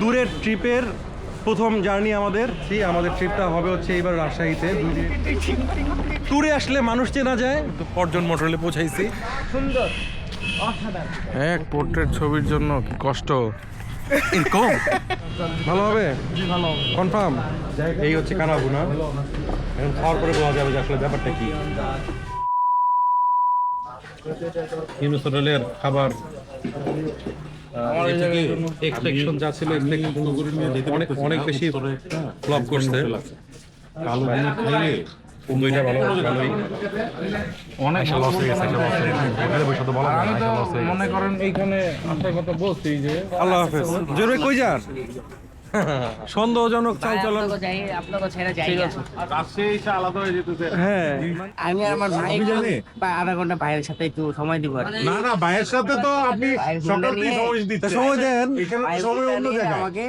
দূরের ট্রিপের প্রথম জার্নি আমাদের। সেই আমাদের ট্রিপটা হবে হচ্ছে এইবার রাজশাহীতে। ট্যুরে আসলে মানুষ চেনা যায়। তো পর্যটন মন্ডলে পৌঁছাইছি। সুন্দর। এক পোর্ট্রেট ছবির জন্য কি কষ্ট? এরকম ভালো হবে? ভালো কনফার্ম? এই হচ্ছে কানাভুনা এখন খাওয়ার পরে বোঝা যাবে যে আসলে ব্যাপারটা কি। ইউনুস হোটেলের খাবার এক্সপেকশন যা ছিল অনেক অনেক বেশি ফ্লপ করছে। কালো দিনে খাইলে দুইটা ভালো ভালোই। অনেক লস হয়ে গেছে হোটেলে বসে তো বলা মনে করেন এইখানে আসার কথা বলছি যে আল্লাহ হাফেজ। জরুরি কই যান? সন্দেহজনক চাল চলন আপনাকে যাই আপনাকে ছেড়ে যাই। রাজশাহী এসে আলাদা হয়ে হ্যাঁ। আমি আর আমার ভাই? বা আধা ঘণ্টা ভাইয়ের সাথে একটু সময় দিব না না ভাইয়ের সাথে তো আপনি সকালতেই নিয়ে- সময় তা দিচ্ছেন সময় দেন। সময় অন্য জায়গায়। আমাকে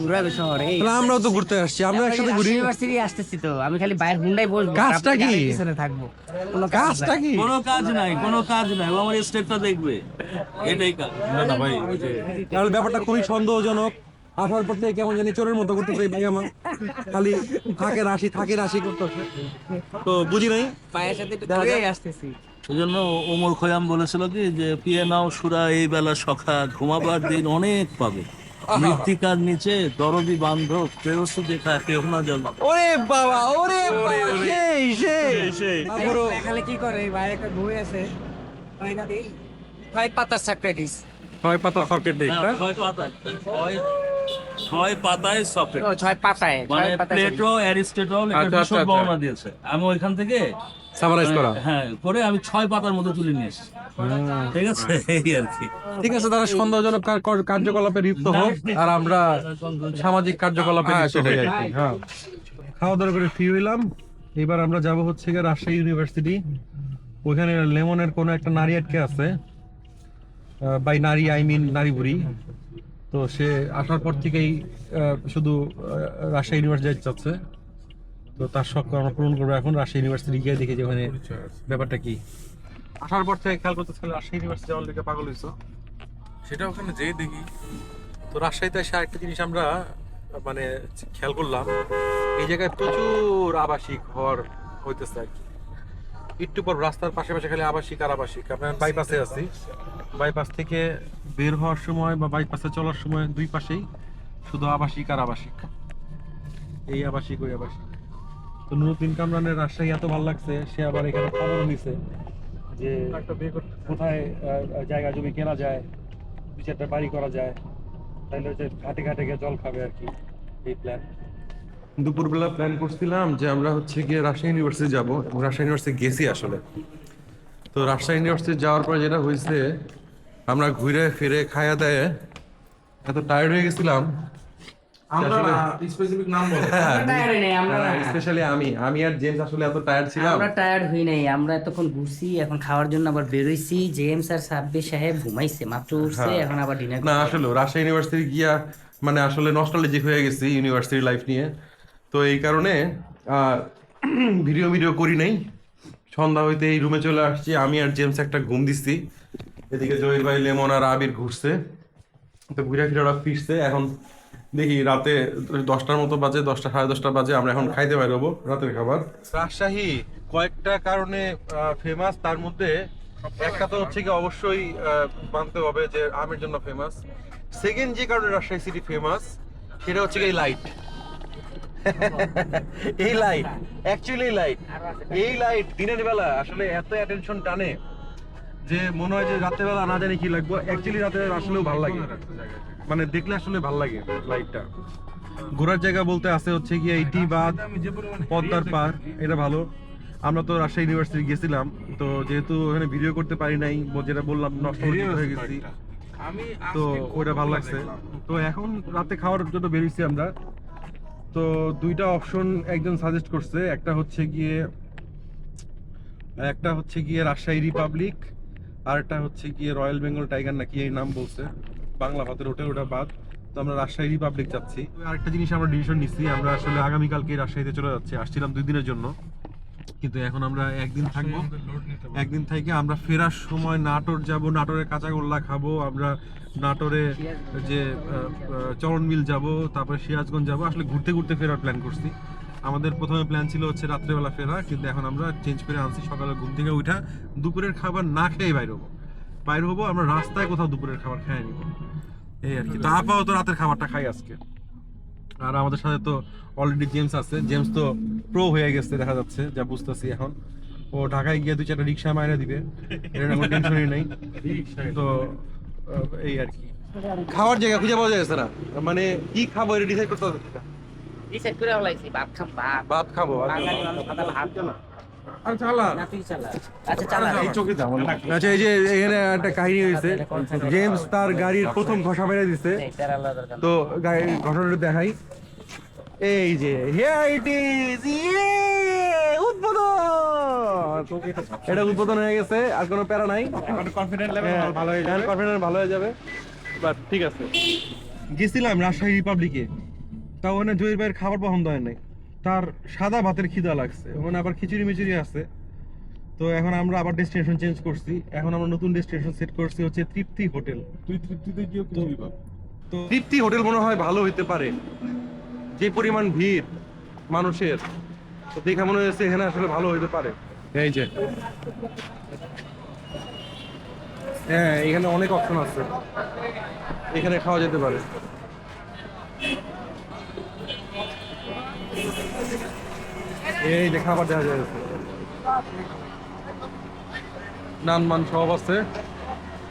ঘুরাবে শহরে। আমরাও তো ঘুরতে আসছি আমরা একসাথে ঘুরি। ইউনিভার্সিটি আসতেছি তো আমি খালি বাইরে হুন্ডাই বসবো কাজটা কি? পিছনে থাকব। কোনো কাজটা কি? কোনো কাজ নাই কোনো কাজ নাই ও আমার স্টেপটা দেখবে। এটাই কাজ। না ভাই তাহলে ব্যাপারটা খুবই সন্দেহজনক। আসার পর থেকে কেমন জানি চোরের মতো করতে এই ভাই আমার। খালি থাকে রাশি থাকে রাশি করতেছে। তো বুঝি নাই? ভাইয়ের সাথে আসতেছি। সেজন্য ওমর খয়াম বলেছিল কি যে পিয়ে নাও সুরা এই বেলা সখা ঘুমাবার দিন অনেক পাবে। মৃত্তিকার নিচে দরদি বান্ধব প্রেয়সী দেখা কেউ না জন্ম ওরে বাবা ওরে বাবা, সেই সেই। এখানে কি করে? ভাই একটা বই আছে। পাতা হ্যাঁ, ছয় ছয় পাতায় সফট। ছয় পাতায় মানে প্লেটো অ্যারিস্টটল এটা আচ্ছা, আচ্ছা, বিশদ আচ্ছা। বর্ণনা দিয়েছে। আমি ওইখান থেকে সামারাইজ করা। হ্যাঁ করে আমি ছয় পাতার মধ্যে তুলে নিয়ে এসেছি। ঠিক আছে? এই আর কি। ঠিক আছে তারা সন্দেহজনক কার- কার- কার্যকলাপে লিপ্ত হোক আর আমরা সামাজিক কার্যকলাপে লিপ্ত হই আর কি। হ্যাঁ। খাওয়া দাওয়া করে ফ্রি হইলাম। এবার আমরা যাব হচ্ছে গিয়ে রাজশাহী ইউনিভার্সিটি ওইখানে লেমনের কোনো একটা নারী আটকে আছে। বাই নারী আই মিন নারী বুড়ি তো সে আসার পর থেকেই শুধু রাজশাহী ইউনিভার্সিটি যেতে চাচ্ছে তো তার শখ আমরা পূরণ করব এখন রাজশাহী ইউনিভার্সিটি গিয়ে দেখি যে ওখানে ব্যাপারটা কি। আসার পর থেকে খেয়াল করতেছিল রাজশাহী ইউনিভার্সিটি যাওয়ার দিকে পাগল হইছো। সেটা ওখানে যেই দেখি। তো রাজশাহীতে এসে আরেকটা জিনিস আমরা মানে খেয়াল করলাম। এই জায়গায় প্রচুর আবাসিক ঘর হইতেছে আর কি। একটু পর রাস্তার পাশে পাশে খালি আবাসিক আর আবাসিক। আমরা বাইপাসে আছি। বাইপাস থেকে বের হওয়ার সময় বা বাইপাসে চলার সময় দুই পাশেই শুধু আবাসিক আর আবাসিক। এই আবাসিক ওই আবাসিক। তো নুরুদ্দিন কামরানের রাজশাহী এত ভালো লাগছে সে আবার এখানে খবর নিছে যে কোথায় জায়গা জমি কেনা যায় দুই চারটা বাড়ি করা যায় তাহলে হচ্ছে ঘাটে ঘাটে গিয়ে জল খাবে আর কি এই প্ল্যান দুপুরবেলা প্ল্যান করছিলাম যে আমরা হচ্ছে গিয়ে রাজশাহী ইউনিভার্সিটি যাব এবং রাজশাহী ইউনিভার্সিটি গেছি আসলে। তো রাজশাহী ইউনিভার্সিটি যাওয়ার পর যেটা হয়েছে আমরা ঘুরে ফিরে খায়া দেয় এত টায়ার্ড হয়ে গেছিলাম। আমরা স্পেসিফিক নাম বলো। টায়ার্ড হই নাই আমরা স্পেশালি আমি। আমি আর জেমস আসলে এত টায়ার্ড ছিলাম। আমরা টায়ার্ড হই নাই আমরা এতক্ষণ ঘুরছি এখন খাওয়ার জন্য আবার বেরোইছি। জেমস আর সাব্বির সাহেব ঘুমাইছে মাত্র উঠছে হ্যাঁ। এখন আবার ডিনার না আসলে রাজশাহী ইউনিভার্সিটি গিয়া মানে আসলে নস্টালজিক হয়ে গেছি ইউনিভার্সিটি লাইফ নিয়ে। তো এই কারণে ভিডিও ভিডিও করি নাই। সন্ধ্যা হইতে এই রুমে চলে আসছি। আমি আর জেমস একটা ঘুম দিচ্ছি এদিকে জহির ভাই লেমন আর আবির ঘুরছে। তো ঘুরে ফিরে ওরা ফিরছে। এখন দেখি রাতে দশটার মতো বাজে, দশটা, সাড়ে দশটা বাজে, আমরা এখন খাইতে বেরোবো রাতের খাবার। রাজশাহী কয়েকটা কারণে ফেমাস তার মধ্যে একটা তো হচ্ছে কি অবশ্যই মানতে হবে যে আমের জন্য ফেমাস সেকেন্ড যে কারণে রাজশাহী সিটি ফেমাস সেটা হচ্ছে এই লাইট এই লাইট অ্যাকচুয়ালি লাইট এই লাইট দিনের বেলা আসলে এত অ্যাটেনশন টানে। যে মনে হয় যে রাতের বেলা না জানি কি লাগবো অ্যাকচুয়ালি বেলা আসলেও ভালো লাগে। মানে দেখলে আসলে ভালো লাগে লাইটটা ঘোরার জায়গা বলতে আছে হচ্ছে গিয়ে এইটি বাদ পদ্মার পার এটা ভালো। আমরা তো রাজশাহী ইউনিভার্সিটি গেছিলাম তো যেহেতু ওখানে ভিডিও করতে পারি নাই যেটা বললাম নষ্ট হয়ে গেছি। তো ওটা ভালো লাগছে। তো এখন রাতে খাওয়ার জন্য বেরিয়েছি আমরা। তো দুইটা অপশন একজন সাজেস্ট করছে একটা হচ্ছে গিয়ে একটা হচ্ছে গিয়ে রাজশাহী রিপাবলিক আর একটা হচ্ছে গিয়ে রয়্যাল বেঙ্গল টাইগার নাকি এই নাম বলছে। বাংলা ভাতের হোটেল ওটা বাদ। তো আমরা রাজশাহী রিপাবলিক যাচ্ছি। আরেকটা জিনিস আমরা ডিসিশন নিচ্ছি আমরা আসলে আগামীকালকে রাজশাহীতে চলে যাচ্ছি আসছিলাম দুই দিনের জন্য। কিন্তু এখন আমরা একদিন থাকব। একদিন থেকে আমরা ফেরার সময় নাটোর যাব নাটোরে কাঁচাগোল্লা খাব আমরা নাটোরে যে আহ, আহ, চরণ মিল যাব তারপরে সিরাজগঞ্জ যাব। আসলে ঘুরতে ঘুরতে ফেরার প্ল্যান করছি। আমাদের প্রথমে প্ল্যান ছিল হচ্ছে রাত্রেবেলা ফেরা, কিন্তু এখন আমরা চেঞ্জ করে আনছি সকালে ঘুম থেকে উঠা দুপুরের খাবার না খেয়ে বাইর হব। বাইর হব, আমরা রাস্তায় কোথাও দুপুরের খাবার খেয়ে নিব। এই আর কি। তো আপাতত রাতের খাবারটা খাই আজকে। আর আমাদের সাথে তো অলরেডি জেমস আছে। জেমস তো প্রো হয়ে গেছে, দেখা যাচ্ছে, যা বুঝতেছি এখন। ও ঢাকায় গিয়ে দুই চারটা রিক্সা মাইনে দিবে। এর কোনো টেনশনই নেই। তো এই আর কি। খাওয়ার জায়গা খুঁজে পাওয়া যায় না মানে কি খাব এটা ডিসাইড করতে হবে রিসেট করে লাইছি ভাত খাম ভাত। ভাত খাব বাঙালি মানুষ খাতা ভাত। না আচ্ছা আচ্ছা এই যে এখানে একটা কাহিনী হয়েছে। জেমস তার গাড়ির প্রথম ঘষা মেরে দিছে। এই প্যারা আলাদা দরকার। তো ঘটনাটা দেখাই। এই যে হিয়ার ইট ইজ উদ্বোধন! এটা উদ্বোধন হয়ে গেছে আর কোনো প্যারা নাই। কনফিডেন্ট লেভেল ভালো হয়ে যাবে। কনফিডেন্ট ভালো হয়ে যাবে। বাট ঠিক আছে। গেছিলাম রাজশাহী রিপাবলিকে তা ওখানে জহির ভাইয়ের খাবার পছন্দ হয় নাই। তার সাদা ভাতের খিদা লাগছে ওখানে আবার খিচুড়ি মিচুড়ি আছে। তো এখন আমরা আবার ডেস্টিনেশন চেঞ্জ করছি। এখন আমরা নতুন ডেস্টিনেশন সেট করছি হচ্ছে তৃপ্তি হোটেল। তুই তৃপ্তিতে গিয়ে খিচুড়ি পাবি। তো তৃপ্তি হোটেল মনে হয় ভালো হইতে পারে। যে পরিমাণ ভিড় মানুষের তো দেখে মনে হয়েছে এখানে আসলে ভালো হইতে পারে। এই যে। হ্যাঁ এখানে অনেক অপশন আছে। এখানে খাওয়া যেতে পারে। এই যে খাবার দেখা যায়। নান মান সব আছে।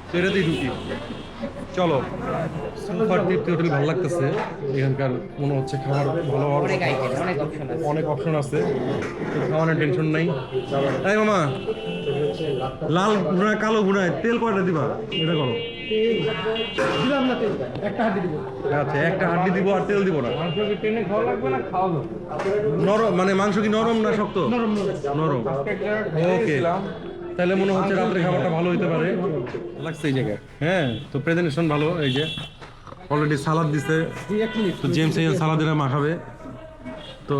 তো এটাতেই ঢুকি। চলো সুপার তৃপ্তি হোটেল ভালো লাগতেছে। এখানকার মনে হচ্ছে খাবার ভালো অনেক অপশন আছে। খাওয়ানোর টেনশন নাই। এই মামা লাল ভুনা কালো ভুনায় তেল কয়টা দিবা? এটা করো। আচ্ছা একটা হাড্ডি দিব আর তেল দিব না? নরম মানে মাংস কি নরম না শক্ত? নরম। ওকে। তাহলে মনে হচ্ছে রাত্রে খাবারটা ভালো হইতে পারে। লাগছে এই জায়গায়। হ্যাঁ তো প্রেজেন্টেশন ভালো এই যে। অলরেডি সালাদ দিছে। তো জেমস এই সালাদ এরা মাখাবে। তো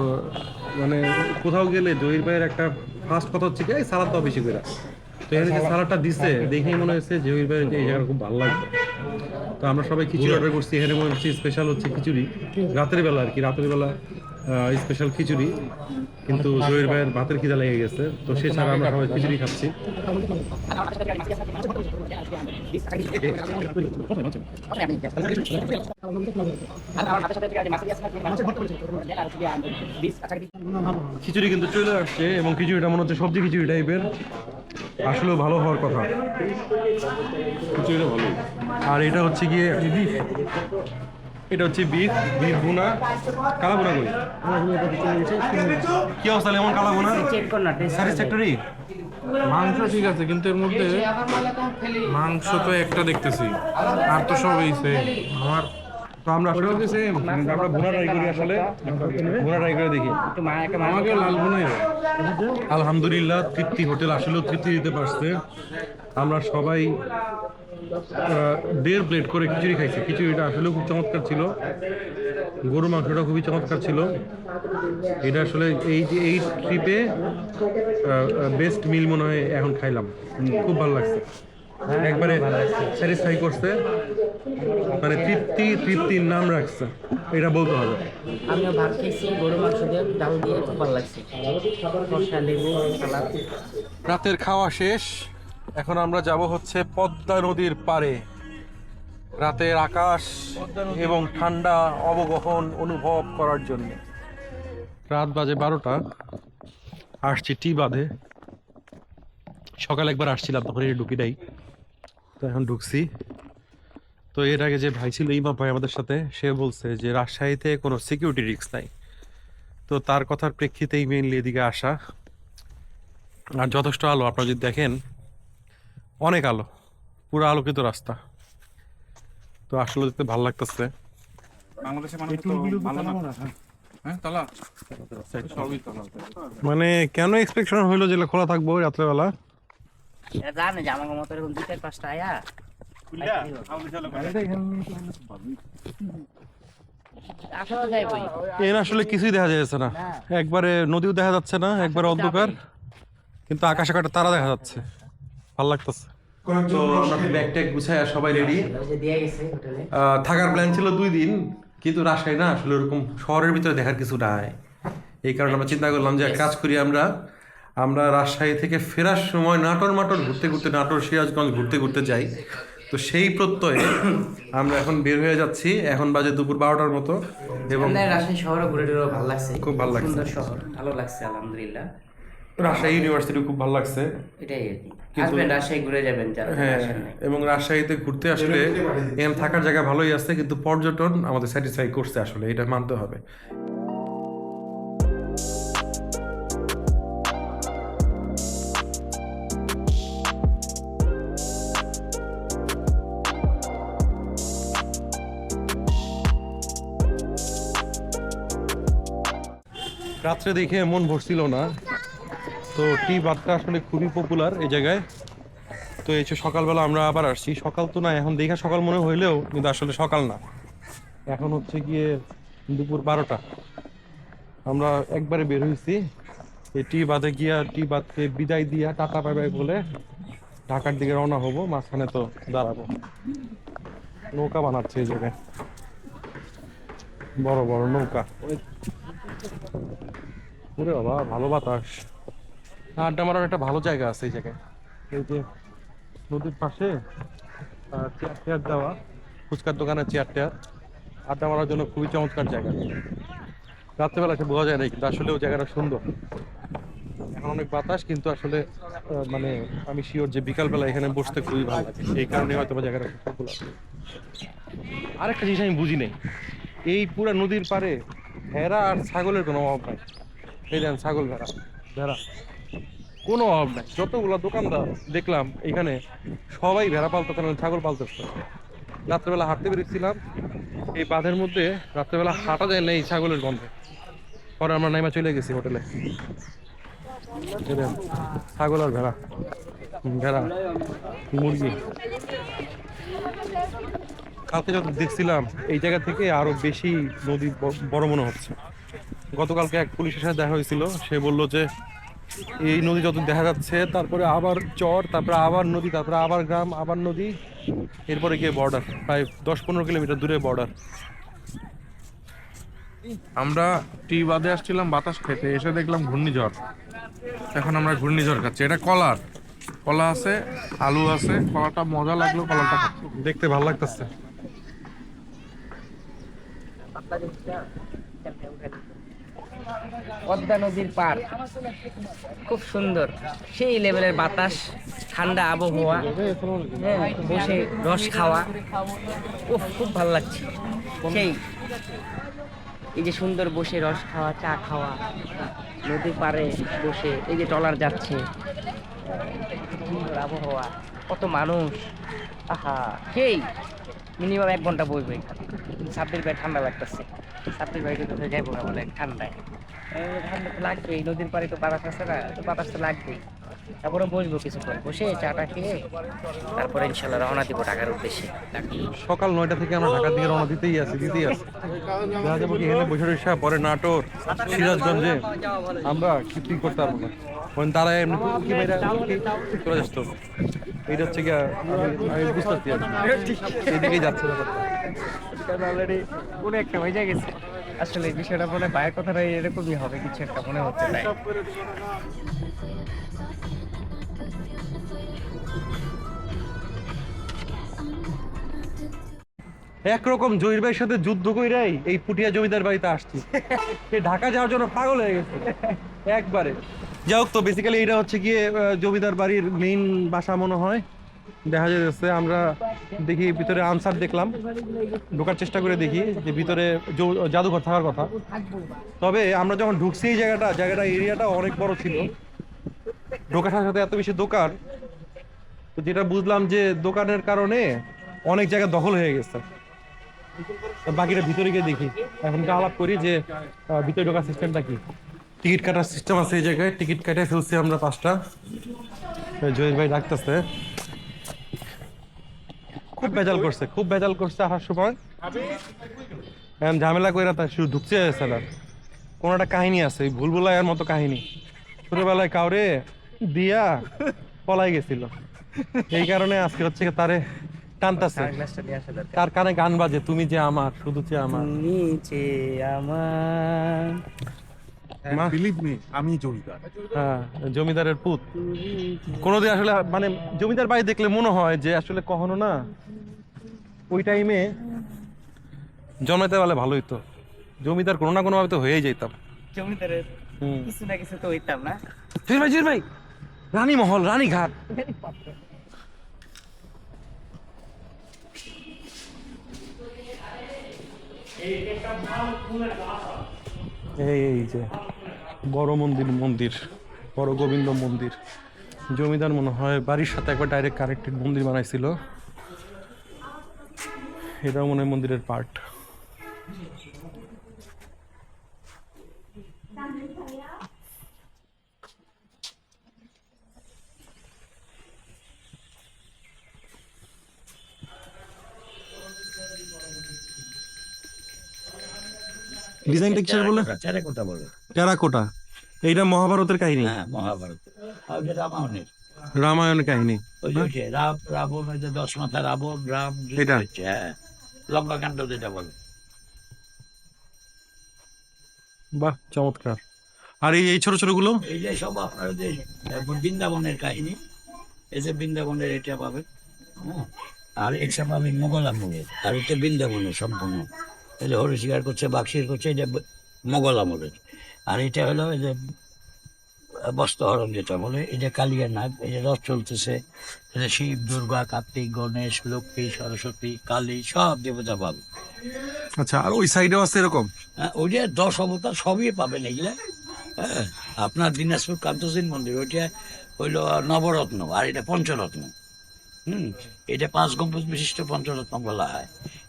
মানে কোথাও গেলে জহির ভাইয়ের একটা ফার্স্ট কথা হচ্ছে কি সালাদ দাও বেশি করে। তো এখানে যে দিছে দেখেই মনে হচ্ছে জহির ভাইয়ের যে এই জায়গাটা খুব ভালো লাগবে। তো আমরা সবাই খিচুড়ি অর্ডার করছি এখানে মনে হচ্ছে স্পেশাল হচ্ছে খিচুড়ি। রাতের বেলা আর কি রাতের বেলা স্পেশাল খিচুড়ি। কিন্তু জহির ভাইয়ের ভাতের খিদা লেগে গেছে। তো সে ছাড়া আমরা সবাই খিচুড়ি খাচ্ছি। খিচুড়ি কিন্তু চলে আসছে এবং খিচুড়িটা মনে হচ্ছে সবজি খিচুড়ি টাইপের আসলেও ভালো হওয়ার কথা। খিচুড়িটা ভালো। আর এটা হচ্ছে গিয়ে এটা হচ্ছে বিফ বিফ ভুনা কালা ভুনা করি কি অবস্থা এমন কালা কর স্যাটিসফ্যাক্টরি মাংস ঠিক আছে কিন্তু এর মধ্যে মাংস তো একটা দেখতেছি। আর তো সব এই same। আমার তো আমরা আসলে আমরা ভুনা ট্রাই করি আসলে ভুনা ট্রাই করে দেখি। আমাকে লাল আলহামদুলিল্লাহ তৃপ্তি হোটেল আসলেও তৃপ্তি দিতে পারছে। আমরা সবাই দেড় প্লেট করে খিচুড়ি খাইছি। খিচুড়িটা আসলেও খুব চমৎকার ছিল। গরু মাংসটা খুবই চমৎকার ছিল। এটা আসলে এই যে এই ট্রিপে বেস্ট মিল মনে হয় এখন খাইলাম। খুব ভালো লাগছে। একবারে স্যাটিসফাই করছে। মানে তৃপ্তি তৃপ্তির নাম রাখছে। এটা বলতে হবে। আমিও ভাত খেয়েছি গরু মাংস দিয়ে ডাল দিয়ে খুব ভালো লাগছে। রাতের খাওয়া শেষ। এখন আমরা যাব হচ্ছে পদ্মা নদীর পারে রাতের আকাশ এবং ঠান্ডা অবগহন অনুভব করার জন্য। রাত বাজে বারোটা। আসছি টি বাঁধে। সকালে একবার আসছিলাম তখন এই ঢুকি নাই। তো এখন ঢুকছি। তো এর আগে যে ভাই ছিল ইমাম ভাই আমাদের সাথে সে বলছে যে রাজশাহীতে কোনো সিকিউরিটি রিস্ক নাই। তো তার কথার প্রেক্ষিতেই মেইনলি এদিকে আসা। আর যথেষ্ট আলো আপনারা যদি দেখেন অনেক আলো পুরো আলোকিত রাস্তা। তো আসলে দেখতে ভালো লাগতেছে। বাংলাদেশে মানুষ তো ভালো না। হ্যাঁ তালা? মানে কেন এক্সপেকশন হইল যে খোলা থাকব রাত্রেবেলা? এরা জানে যে আমার মতো এরকম দুই চার পাঁচটা আয়া। আসা তো যাইবই এর আসলে কিছুই দেখা যাচ্ছে না। একবারে নদীও দেখা যাচ্ছে না একবারে অন্ধকার কিন্তু আকাশে কাটা তারা দেখা যাচ্ছে। ভালো লাগতেছে। তো ব্যাগ ট্যাগ গুছাই সবাই রেডি ওই যে দিয়ে গেছে হোটেলে। থাকার প্ল্যান ছিল দুই দিন কিন্তু রাজশাহী না আসলে ওরকম শহরের ভিতরে দেখার কিছু নাই। এই কারণে আমরা চিন্তা করলাম যে এক কাজ করি আমরা আমরা রাজশাহী থেকে ফেরার সময় নাটোর মাটোর ঘুরতে ঘুরতে নাটোর সিরাজগঞ্জ ঘুরতে ঘুরতে যাই। তো সেই প্রত্যয়ে আমরা এখন বের হয়ে যাচ্ছি। এখন বাজে দুপুর বারোটার মতো এবং রাজশাহী শহরও ঘুরে টুরে ভালো লাগছে। খুব ভালো লাগছে। সুন্দর শহর ভালো লাগছে আলহামদুলিল্লাহ। রাজশাহী ইউনিভার্সিটি খুব ভালো লাগছে। এটাই আর কি। আসবেন রাজশাহী ঘুরে যাবেন হ্যাঁ এবং রাজশাহীতে ঘুরতে আসলে এম থাকার জায়গা ভালোই আছে কিন্তু পর্যটন আমাদের স্যাটিসফাই করছে আসলে এটা মানতে হবে। রাত্রে দেখে মন ভরছিল না। তো টি বাদটা আসলে খুবই পপুলার এই জায়গায়। তো এই সকালবেলা আমরা আবার আসছি। সকাল তো না, এখন দেখা সকাল মনে হইলেও কিন্তু আসলে সকাল না। এখন হচ্ছে গিয়ে দুপুর বারোটা। আমরা একবারে বের হয়েছি এই টি বাদে গিয়া টি বাদকে বিদায় দিয়া পাই পাই বলে ঢাকার দিকে রওনা হব। মাঝখানে তো দাঁড়াবো। নৌকা বানাচ্ছে এই জায়গায়। বড় বড় নৌকা। ওরে বাবা ভালো বাতাস। আড্ডা মারার একটা ভালো জায়গা আছে এই জায়গায়। এই যে নদীর পাশে চেয়ার টেয়ার দেওয়া। ফুচকার দোকানে চেয়ার টেয়ার। আড্ডা মারার জন্য খুবই চমৎকার জায়গা। রাত্রেবেলা সে বোঝা যায় না কিন্তু আসলে ওই জায়গাটা সুন্দর। এখন অনেক বাতাস কিন্তু আসলে মানে আমি শিওর যে বিকালবেলা এখানে বসতে খুবই ভালো লাগে। এই কারণে হয়তো বা জায়গাটা popular। আরেকটা জিনিস আমি বুঝি নাই। এই পুরা নদীর পারে ভেড়া আর ছাগলের কোনো অভাব নাই। এই দেন ছাগল ভেড়া ভেড়া। কোনো অভাব নাই। যতগুলো দোকানদার দেখলাম এখানে, সবাই ভেড়া পালতেছে না ছাগল পালতেছে। রাত্রেবেলা হাঁটতে বেরিয়েছিলাম, এই বাঁধের মধ্যে রাত্রেবেলা হাঁটা যায় না এই ছাগলের গন্ধে। পরে আমরা নাইমা চলে গেছি হোটেলে। ছাগল আর ভেড়া। ভেড়া, মুরগি। কালকে যত দেখছিলাম, এই জায়গা থেকে আরও বেশি নদী বড় মনে হচ্ছে। গতকালকে এক পুলিশের সাথে দেখা হয়েছিল। সে বলল যে, এই নদী যত দেখা যাচ্ছে, তারপরে আবার চর, তারপরে আবার নদী, তারপরে আবার গ্রাম, আবার নদী, এরপরে গিয়ে বর্ডার প্রায় দশ পনেরো কিলোমিটার দূরে বর্ডার আমরা টি বাদে আসছিলাম বাতাস খেতে, এসে দেখলাম ঘূর্ণিঝড়। এখন আমরা ঘূর্ণিঝড় খাচ্ছি। এটা কলার। কলা আছে, আলু আছে, কলাটা মজা লাগল, কলাটা দেখতে ভালো লাগতেছে। পদ্মা নদীর পার খুব সুন্দর। সেই লেভেলের বাতাস ঠান্ডা আবহাওয়া হ্যাঁ, বসে রস খাওয়া। উফ খুব ভালো লাগছে। সেই এই যে সুন্দর বসে রস খাওয়া চা খাওয়া নদীর পাড়ে বসে এই যে ট্রলার যাচ্ছে। সুন্দর আবহাওয়া কত মানুষ। আহা সেই মিনিমাম এক ঘণ্টা কিন্তু সাব্বির ভাই ঠান্ডা লাগতেছে। সাব্বির ভাই কিন্তু যাইবো না বলে ঠান্ডায়। ঠান্ডা তো লাগবে এই নদীর পাড়ে তো বাতাস আছে না তো বাতাস তো লাগবেই। তারপরে বসবো কিছুক্ষণ বসে চাটা খেয়ে তারপরে ইনশাল্লাহ রওনা দিব ঢাকার উদ্দেশ্যে। সকাল নয়টা থেকে আমরা ঢাকার দিকে রওনা দিতেই আছি দিতেই আছি। দেখা যাব কি এখানে বসে রয়েছে পরে নাটোর সিরাজগঞ্জে আমরা কিছুই করতে পারব না। কারণ তারা এমনি কি চলে যাচ্ছে এইটা হচ্ছে গিয়া আমি- আমি বুঝতে পারছি কি। যাচ্ছে ব্যাপারটা। অলরেডি কোনো একটা হয়ে গেছে। আসলে এই বিষয়টা মনে বাইরের কথাটা এরকমই হবে, কিছু একটা মনে হচ্ছে তাই। একরকম জহির ভাইয়ের সাথে যুদ্ধ কইরাই এই পুটিয়া জমিদার বাড়িতে আসছি। সে ঢাকা যাওয়ার জন্য পাগল হয়ে গেছে, একবারে। যাই হোক তো বেসিক্যালি এটা হচ্ছে গিয়ে জমিদার বাড়ির মেইন বাসা মনে হয়। দেখা যাচ্ছে আমরা দেখি ভিতরে আনসার দেখলাম। ঢোকার চেষ্টা করে দেখি যে ভিতরে জাদুঘর থাকার কথা। তবে আমরা যখন ঢুকছি এই জায়গাটা জায়গাটা এরিয়াটা অনেক বড় ছিল। ঢোকার সাথে সাথে এত বেশি দোকান, তো যেটা বুঝলাম যে দোকানের কারণে অনেক জায়গা দখল হয়ে গেছে। বাকিটা ভিতরে গিয়ে দেখি। এখন আলাপ করি যে ভিতরে ঢোকার সিস্টেমটা কি। টিকিট কাটার সিস্টেম আছে এই জায়গায়। টিকিট কেটে ফেলছি আমরা পাঁচটা। জয়েশ ভাই ডাকতেছে। খুব ভেজাল করছে, খুব ভেজাল করছে আসার সময়। এখন ঝামেলা কইরা তার শুধু ঢুকছে স্যালার কোনো একটা কাহিনী আছে, এই ভুলভুলাইয়ের মতো কাহিনী। ছোটবেলায় কাউরে দিয়া পলাই গেছিল। এই কারণে আজকে হচ্ছে তারে টানতাছে। তার কানে গান বাজে, তুমি যে আমার, শুধু যে আমার। নিচে আমার মা বিলিভ মি। আমি জমিদার। হ্যাঁ জমিদারের পুত। কোনোদিন আসলে মানে জমিদার বাড়ি দেখলে মনে হয় যে আসলে কখনো না ওই টাইমে জন্মাইতে পারলে ভালো হইতো। জমিদার কোনো না কোনো ভাবে তো হয়েই যেতাম জমিদারের কিছু না কিছু তো হইতাম না। জির ভাই জির ভাই! রানী মহল রানী ঘাট। এই এই যে, বড় মন্দির মন্দির, বড় গোবিন্দ মন্দির। জমিদার মনে হয় বাড়ির সাথে একবার ডাইরেক্ট কানেক্টেড মন্দির বানাইছিল। এটাও মনে হয় মন্দিরের পার্ট ডিজাইনটা কিসের বলে? টেরাকোটা বলে। টেরাকোটা এইটা মহাভারতের কাহিনী? হ্যাঁ মহাভারত। রামায়ণের। রামায়ণের কাহিনী। ওই যে রাম রাবণ ওই যে দশ মাথা রাবণ রাম এটা? হ্যাঁ। লঙ্কা কাণ্ড যেটা বলে। বাহ চমৎকার। আর এই ছোট ছোটগুলো এই যে সব আপনার যে বৃন্দাবনের কাহিনী। এই যে বৃন্দাবনের এটা পাবেন হ্যাঁ। আর এটা পাবেন মোগল আমলের। আর এটা বৃন্দাবনের সম্পূর্ণ। এই যে হরি শিকার করছে বাঘ শিকার করছে এটা মোগল আমলের আর এটা হলো এই যে বস্ত্রহরণ যেটা বলে এটা কালিয়ার নাগ এই যে রথ চলতেছে। এটা শিব দুর্গা কার্তিক গণেশ লক্ষ্মী সরস্বতী কালী সব দেবতা পাবে। আচ্ছা আর ওই সাইডেও আছে এরকম? হ্যাঁ ওই যে দশ অবতার সবই পাবেন এগুলা। হ্যাঁ আপনার দিনাজপুর কান্তসীন মন্দির ওইটা হইল নবরত্ন আর এটা পঞ্চরত্ন। হুম এটা পাঁচ গম্বুজ বিশিষ্ট পঞ্চরত্ন বলা হয়।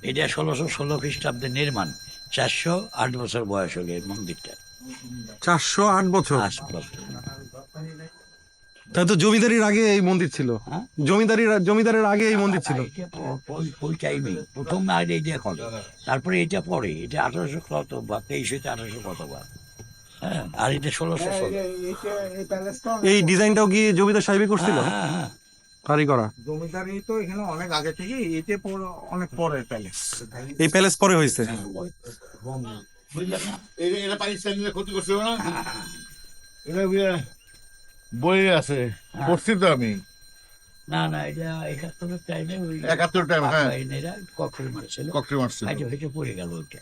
এটা ষোলোশো ষোলো খ্রিস্টাব্দে নির্মাণ চারশো আট বছর বয়স হলে এই মন্দিরটা। চারশো আট বছর? তাই তো জমিদারির আগে এই মন্দির ছিল। হ্যাঁ? জমিদারির জমিদারের আগে এই মন্দির ছিল। ওই টাইমে প্রথম আগে এটা এখন। তারপরে এটা পরে এটা আঠারোশো কত বা তেইশ হইতে আঠারোশো কত বা। হ্যাঁ আর এটা ষোলোশো ষোলো। এই ডিজাইনটাও কি জমিদার সাহেবই করছিল? হ্যাঁ হ্যাঁ। করা জমিদারি তো এখানে অনেক আগে থেকে এতে পর- অনেক পরে প্যালেস এই প্যালেস পরে হয়েছে? না এটা পাকিস্তানিরা ক্ষতি করছিল না? এটা বই আছে পড়ছি তো আমি। না না এটা একাত্তরের টাইমে একাত্তর টাইম হ্যাঁ। ককটেল মারছিল। ককটেল মারছিল। হাইটে হেঁটে পড়ে গেল ওইটা।